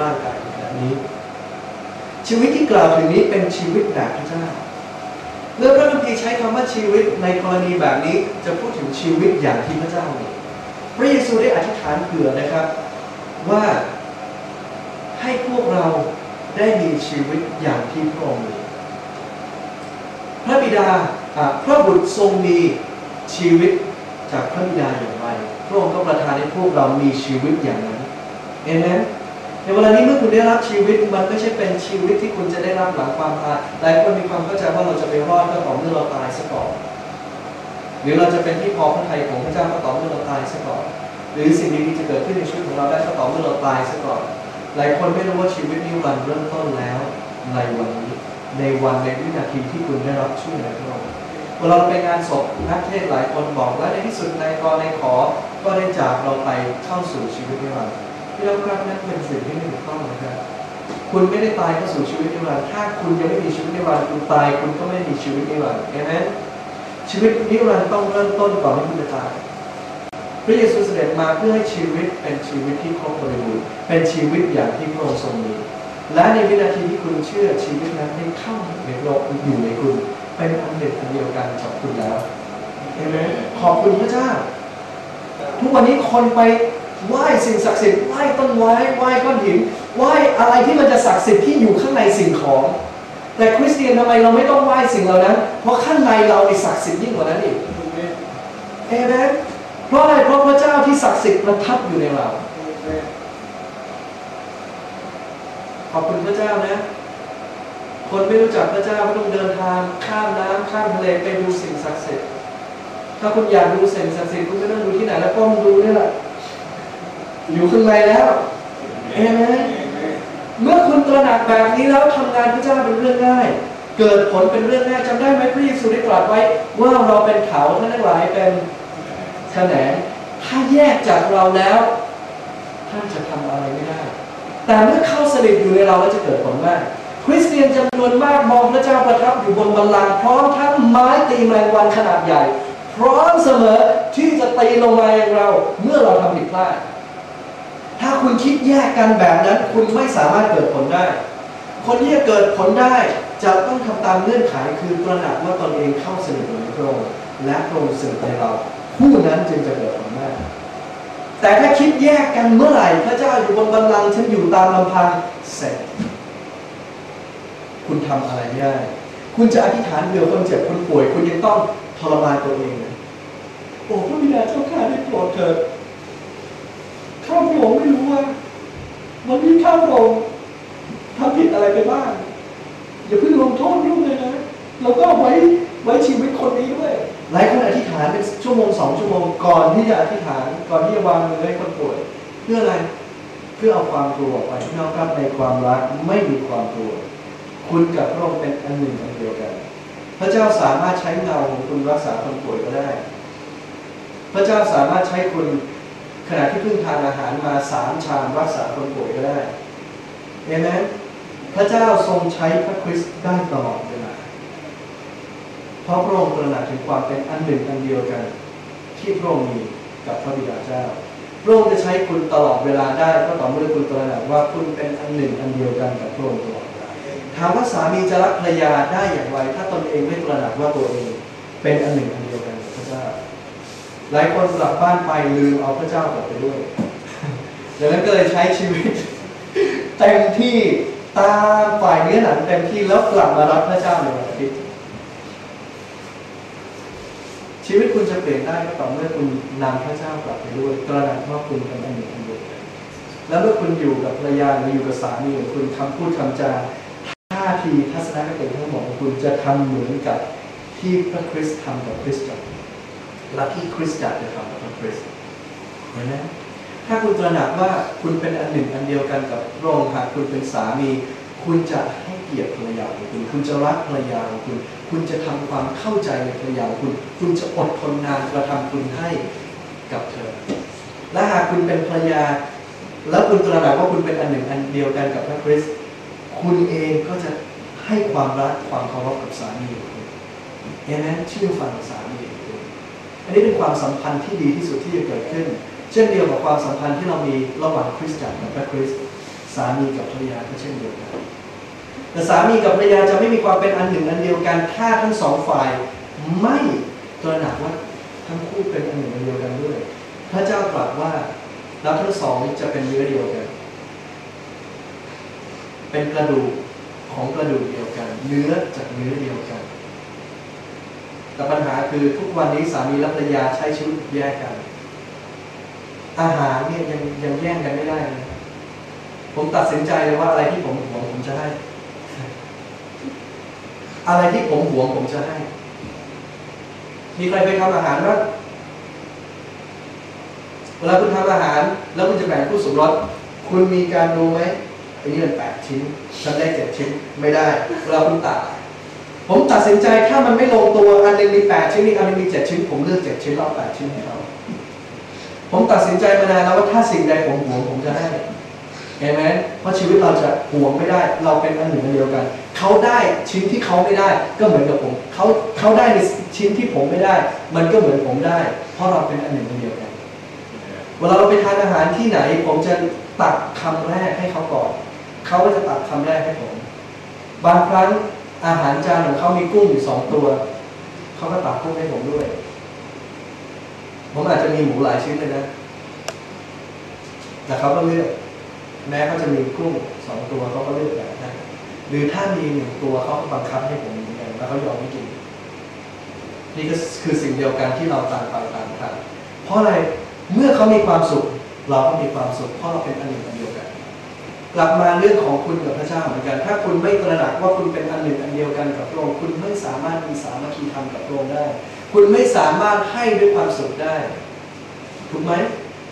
ร่างกายแบบนี้ ชีวิตที่กล่าวถึงนี้เป็นชีวิตแบบพระเจ้าเมื่อพระคัมภีร์ใช้คำว่าชีวิตในกรณีแบบนี้จะพูดถึงชีวิตอย่างที่พระเจ้ามีพระเยซูได้อธิษฐานเผื่อนะครับ ว่าให้พวกเราได้มีชีวิตอย่างที่พระองค์มีพระบิดาพระบุตรทรงมีชีวิตจากพระบิดาอย่างไร พระองค์ก็ประทานให้พวกเรามีชีวิตอย่างนั้นเอเมน ในเวลานี้เมื่อคุณได้รับชีวิตมันไม่ใช่เป็นชีวิตที่คุณจะได้รับหลังความตายหลายคนมีความเข้าใจว่าเราจะไปรอดก็ต่อเมื่อเราตายซะก่อนหรือเราจะเป็นที่พอพระทัยของพระเจ้าก็ต่อเมื่อเราตายซะก่อนหรือสิ่งดีๆจะเกิดขึ้นในชีวิตของเราได้ก็ต่อเมื่อเราตายซะก่อนหลายคนไม่รู้ว่าชีวิตนิรันเริ่มต้นแล้วในวันนี้ในวันในวินาทีที่คุณได้รับช่วยเหลือพระองค์เวลาเราไปงานศพนักเทศหลายคนบอกและในที่สุดในกรในขอก็ได้จากเราไปเข้าสู่ชีวิตนิรันดร์ ที่เราครับนั่นเป็นสิ่งที่ไม่ถูกต้องนะครับคุณไม่ได้ตายเข้าสู่ชีวิตนิรันดร์ถ้าคุณยังไม่มีชีวิตนิรันดร์คุณตายคุณก็ไม่มีชีวิตนิรันดร์เห็นไหมชีวิตนิรันดร์ต้องเริ่มต้นก่อนที่คุณจะตายพระเยซูเสด็จมาเพื่อให้ชีวิตเป็นชีวิตที่ครบบริบูรณ์เป็นชีวิตอย่างที่พระองค์ทรงมีและในวินาทีที่คุณเชื่อชีวิตนั้นได้เข้าในโลกอยู่ในคุณเป็นอันเด็ดอันเดียวกันกับคุณแล้วเห็นไหมขอบคุณพระเจ้า ทุกวันนี้คนไป ไหว้สิ่งศักดิ์สิทธิ์ไหว้ต้นไม้ไหว้ก้อนหินไหว้อะไรที่มันจะศักดิ์สิทธิ์ที่อยู่ข้างในสิ่งของ แต่คริสเตียนทำไมเราไม่ต้องไหว้สิ่งเหล่านั้น เพราะข้างในเราในศักดิ์สิทธิ์ยิ่งกว่านั้นอีกเอเมนเพราะอะไรเพราะพระเจ้าที่ศักดิ์สิทธิ์ประทับอยู่ในเราขอบคุณพระเจ้านะ คนไม่รู้จักพระเจ้าก็ต้องเดินทางข้ามน้ำข้ามทะเลไปดูสิ่งศักดิ์สิทธิ์ถ้าคุณอยากดูสิ่งศักดิ์สิทธิ์คุณไม่ต้องดูที่ไหนแล้วก้มดูนี่แหละ อยู่ข้างในแล้วเอเมนเมื่อคุณตระหนักแบบนี้แล้วทำงานพระเจ้าเป็นเรื่องง่าย เกิดผลเป็นเรื่องง่ายจำได้ไหมพระเยซูได้ตรัสไว้ ว่าเราเป็นเขาท่านทั้งหลายเป็นแขนงถ้าแยกจากเราแล้ว ท่านจะทำอะไรไม่ได้ แต่เมื่อเข้าสนิทอยู่ในเราแล้วจะเกิดผลมากคริสเตียนจำนวนมากมองพระเจ้าประทับอยู่บนบัลลังก์พร้อมทั้งไม้ตีแมลงวันขนาดใหญ่ พร้อมเสมอที่จะตีลงมาอย่างเราเมื่อเราทำผิดพลาด ถ้าคุณคิดแยกกันแบบนั้น คุณไม่สามารถเกิดผลได้ คนที่จะเกิดผลได้จะต้องทำตามเงื่อนไขคือตระหนักว่าตนเองเข้าสนิทอยู่ในพระองค์และพระองค์สนิทในเรา ผู้นั้นจึงจะเกิดผลได้แต่ถ้าคิดแยกกันเมื่อไหร่พระเจ้าอยู่บนบัลลังก์ฉันอยู่ตามลำพังเสร็จ คุณทำอะไรไม่ได้ คุณจะอธิษฐานเผื่อคนเจ็บคนป่วย คุณยังต้องทรมานตัวเองเลยโอ้พระบิดาเจ้าข้าได้โปรดเถิดข้าพระองค์ วันนี้ข้าพระองค์ทำผิดอะไรไปบ้างอย่าเพิ่งลงโทษลูกเลยนะเราก็ไว้ไว้ชีวิตคนนี้ด้วยหลายคนอธิษฐานเป็นชั่วโมงสองชั่วโมงก่อนที่จะอธิษฐานก่อนที่จะวางมือให้คนป่วยเพื่ออะไรเพื่อเอาความกลัวไปพี่น้องครับในความรักไม่มีความกลัวคุณกับพระองค์เป็นอันหนึ่งอันเดียวกัน พระเจ้าสามารถใช้เงาของคุณรักษาคนป่วยก็ได้ พระเจ้าสามารถใช้คุณ ขณะที่เพิ่งทานอาหารมาสามชามรักษาคนป่วยก็ได้เห็นไหมพระเจ้าทรงใช้พระคริสต์ได้ตลอดเวลาเพราะพระองค์ตระหนักถึงความเป็นอันหนึ่งอันเดียวกัน ที่พระองค์มีกับพระบิดาเจ้าพระองค์จะใช้คุณตลอดเวลาได้ก็ต่อเมื่อคุณตระหนักว่าคุณเป็นอันหนึ่งอันเดียวกันกับพระองค์ตลอดเวลาถามว่าสามีจะรักภรรยาได้อย่างไร ถ้าตนเองไม่ตระหนักว่าตัวเอง เป็นอันหนึ่งอัน หลายคนกลับบ้านไปลืมเอาพระเจ้ากลับไปด้วยดังนั้นก็เลยใช้ชีวิตเต็มที่ตามฝ่ายเนื้อหนังเต็มที่แล้วกลับมารับพระเจ้าในวันอาทิตย์ชีวิตคุณจะเปลี่ยนได้ก็ต่อเมื่อคุณนำพระเจ้ากลับไปด้วยตระหนักว่าคุณเป็นอันหนึ่งอันเดียวกันแล้วเมื่อคุณอยู่กับภรรยาหรืออยู่กับสามีของคุณคำพูดคำจาท่าทีทัศนคติทั้งหมดของคุณจะทำเหมือนกับที่พระคริสต์ทำกับคริสตจักร ละที่คริสตจักรจะทำกับพระคริสต์เห็นไหมถ้าคุณตระหนักว่าคุณเป็นอันหนึ่งอันเดียวกันกับพระองค์หากคุณเป็นสามี คุณจะให้เกียรติภรรยาของคุณ คุณจะรักภรรยาของคุณ คุณจะทำความเข้าใจในภรรยาของคุณ คุณจะอดทนนานกระทำคุณให้กับเธอ และหากคุณเป็นภรรยา แล้วคุณตระหนักว่าคุณเป็นอันหนึ่งอันเดียวกันกับพระคริสต์คุณเองก็จะให้ความรักความเคารพกับสามีของคุณเห็นไหมเชื่อฟังสามี อันนี้เป็นความสัมพันธ์ที่ดีที่สุดที่จะเกิดขึ้น เช่นเดียวกับความสัมพันธ์ที่เรามีระหว่างคริสตจักรกับพระคริสต์สามีกับภรรยาก็เช่นเดียวกันแต่สามีกับภรรยาจะไม่มีความเป็นอันหนึ่งอันเดียวกันถ้าทั้งสองฝ่ายไม่ตระหนักว่าทั้งคู่เป็นอันหนึ่งอันเดียวกันด้วย พระเจ้าตรัสว่าแล้วทั้งสองจะเป็นเนื้อเดียวกัน เป็นกระดูกของกระดูกเดียวกัน เนื้อจากเนื้อเดียวกัน แต่ปัญหาคือทุกวันนี้สามีและภรรยาใช้ชีวิตแยกกัน อาหารเนี่ยยังยังแย่งกันไม่ได้เลยผมตัดสินใจเลยว่าอะไรที่ผมหวงผมจะให้ อะไรที่ผมหวงผมจะให้ มีใครไปทำอาหารบ้างเวลาคุณทำอาหาร แล้วคุณจะแบ่งผู้สมรสคุณมีการดูไหมอันนี้เป็นแปดชิ้นฉันได้เจ็ดชิ้นไม่ได้ เวลาคุณตัด ผมตัดสินใจถ้ามันไม่ลงตัวอันนึงมีแปดชิ้นอีกอันนึงมีเจ็ดชิ้น ผมเลือกเจ็ดชิ้นแล้วเอาแปดชิ้นให้เขาผมตัดสินใจมานานแล้วว่าถ้าสิ่งใดผมหวงผมจะให้เห็นไหมเพราะชีวิตเราจะหวงไม่ได้ เราเป็นอันหนึ่งอันเดียวกัน เขาได้ชิ้นที่เขาไม่ได้ ก็เหมือนกับผมเขาเขาได้ในชิ้นที่ผมไม่ได้ มันก็เหมือนผมได้ เพราะเราเป็นอันหนึ่งอันเดียวกันเวลาเราไปทานอาหารที่ไหน ผมจะตักคำแรกให้เขาก่อนเขาก็จะตักคำแรกให้ผม บางครั้ง อาหารจานของเขามีกุ้งอยู่สองตัว เขาก็ตักกุ้งให้ผมด้วย ผมอาจจะมีหมูหลายชิ้นเลยนะ แต่เขาก็เลือก แม้เขาจะมีกุ้งสองตัวเขาก็เลือกแบบนั้นหรือถ้ามีหนึ่งตัวเขาก็บังคับให้ผมเหมือนกันแล้วเขายอมไม่กิน นี่ก็คือสิ่งเดียวกันที่เราต่างฝ่ายต่างทำเพราะอะไร เมื่อเขามีความสุข เราก็มีความสุข เพราะเราเป็นอันหนึ่งอันเดียวกัน กลับมาเรื่องของคุณกับพระเจ้าเหมือนกัน ถ้าคุณไม่ตระหนักว่าคุณเป็นอันหนึ่งอันเดียวกันกับพระองค์คุณไม่สามารถมีสามัคคีธรรมกับพระองค์ได้ คุณไม่สามารถให้ด้วยความสุขได้ ถูกไหม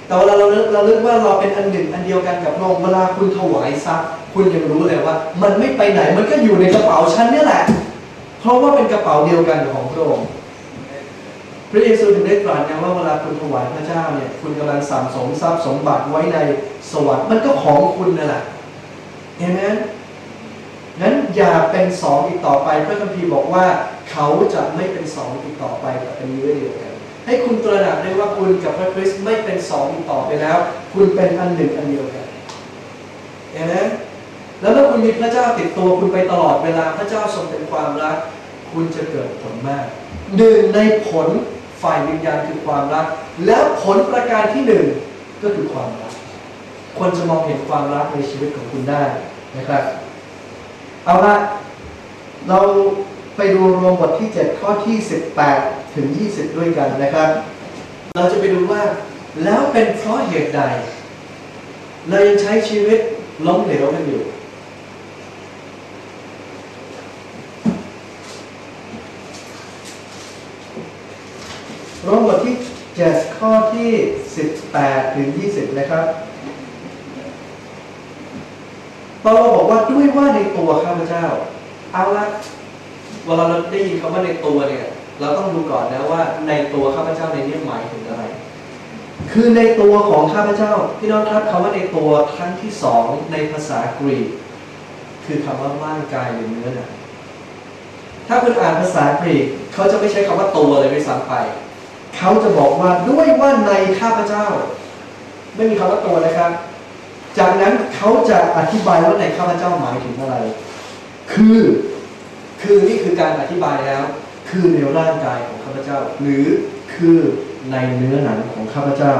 แต่เวลาเราเราเลือกว่าเราเป็นอันหนึ่งอันเดียวกันกับพระองค์เวลาคุณถวายทรัพย์ คุณยังรู้เลยว่า มันไม่ไปไหนมันก็อยู่ในกระเป๋าฉันนี่แหละ เพราะว่าเป็นกระเป๋าเดียวกันของพระองค์ พระเยซูถึงได้ตรัสนะว่าเวลาคุณถวายพระเจ้าเนี่ย คุณกำลังสั่งสมทรัพย์สมบัติไว้ในสวรรค์มันก็ของคุณนั่นแหละเห็นไหมงั้นอย่าเป็นสองอีกต่อไปพระคัมภีร์บอกว่าเขาจะไม่เป็นสองอีกต่อไปแต่เป็นเนื้อเดียวกัน ให้คุณตระหนักได้ว่าคุณกับพระคริสต์ไม่เป็นสองอีกต่อไปแล้ว คุณเป็นอันหนึ่งอันเดียวกันเห็นไหมแล้วถ้าคุณมีพระเจ้าติดตัวคุณไปตลอดเวลาพระเจ้าทรงเป็นความรัก คุณจะเกิดผลมากหนึ่งในผล ฝ่ายวิญญาณคือความรัก แล้วผลประการที่หนึ่งก็คือความรัก คนจะมองเห็นความรักในชีวิตของคุณได้นะครับ เอาละเราไปดูรวมบทที่ 7 ข้อที่ 18 ถึง 20 ด้วยกันนะครับ เราจะไปดูว่าแล้วเป็นเพราะเหตุใด เรายังใช้ชีวิตล้มเหลวกันอยู่ รวมบทที่ 7 ข้อที่ 18 ถึง 20 นะครับเปาโลบอกว่าด้วยว่าในตัวข้าพเจ้า เอาละเวลาเราได้ยินคำว่าในตัวเนี่ย เราต้องดูก่อนนะว่าในตัวข้าพเจ้าในนี้หมายถึงอะไร คือในตัวของข้าพเจ้าพี่น้องครับคำว่าในตัวครั้งที่สองในภาษากรีก คือคำว่าร่างกายหรือเนื้อหนังถ้าคุณอ่านภาษากรีกเขาจะไม่ใช้คำว่าตัวเลยไปซ้ำไป เขาจะบอกว่าด้วยว่าในข้าพเจ้า ไม่มีคำว่าตัวนะครับ จากนั้นเขาจะอธิบายว่าในข้าพเจ้าหมายถึงอะไร คือ คือนี่คือการอธิบายแล้ว คือในร่างกายของข้าพเจ้า หรือคือในเนื้อหนังของข้าพเจ้า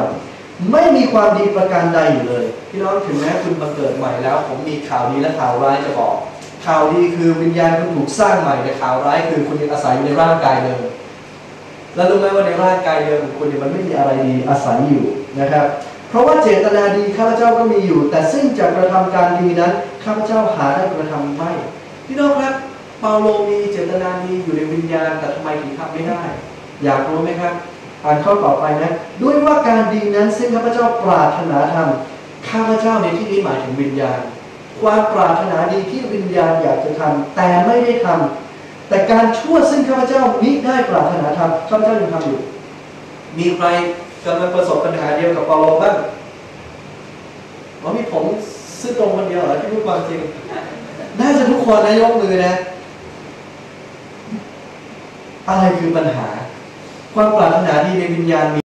ไม่มีความดีประการใดอยู่เลยพี่น้องถึงแม้คุณบังเกิดใหม่แล้ว ผมมีข่าวดีและข่าวร้ายจะบอก ข่าวดีคือวิญญาณคุณถูกสร้างใหม่แต่ข่าวร้ายคือคุณยังอาศัยอยู่ในร่างกายเดิม แล้วรู้ไหมว่าในร่างกายเดิมของคุณเนี่ยมันไม่มีอะไรดีอาศัยอยู่นะครับ เพราะว่าเจตนาดีข้าพเจ้าก็มีอยู่ แต่ซึ่งจะกระทำการดีนั้นข้าพเจ้าหาได้กระทำไม่พี่น้องครับเปาโลมีเจตนาดีอยู่ในวิญญาณแต่ทำไมถึงทำไม่ได้ อยากรู้ไหมครับอ่านข้อต่อไปนะด้วยว่าการดีนั้นซึ่งข้าพเจ้าปรารถนาทำข้าพเจ้าในที่นี้หมายถึงวิญญาณ ความปรารถนาดีที่วิญญาณอยากจะทำแต่ไม่ได้ทำ แต่การชั่วซึ่งข้าพเจ้ามิได้ปรารถนาทำข้าพเจ้ายังทำอยู่ มีใครกำลังประสบปัญหาเดียวกับเปาโลบ้างว่ามีผมซื่อตรงคนเดียวเหรอที่พูดความจริง น่าจะทุกคนนะยกมือนะ อะไรคือปัญหา ความปรารถนาดีในวิญญาณมี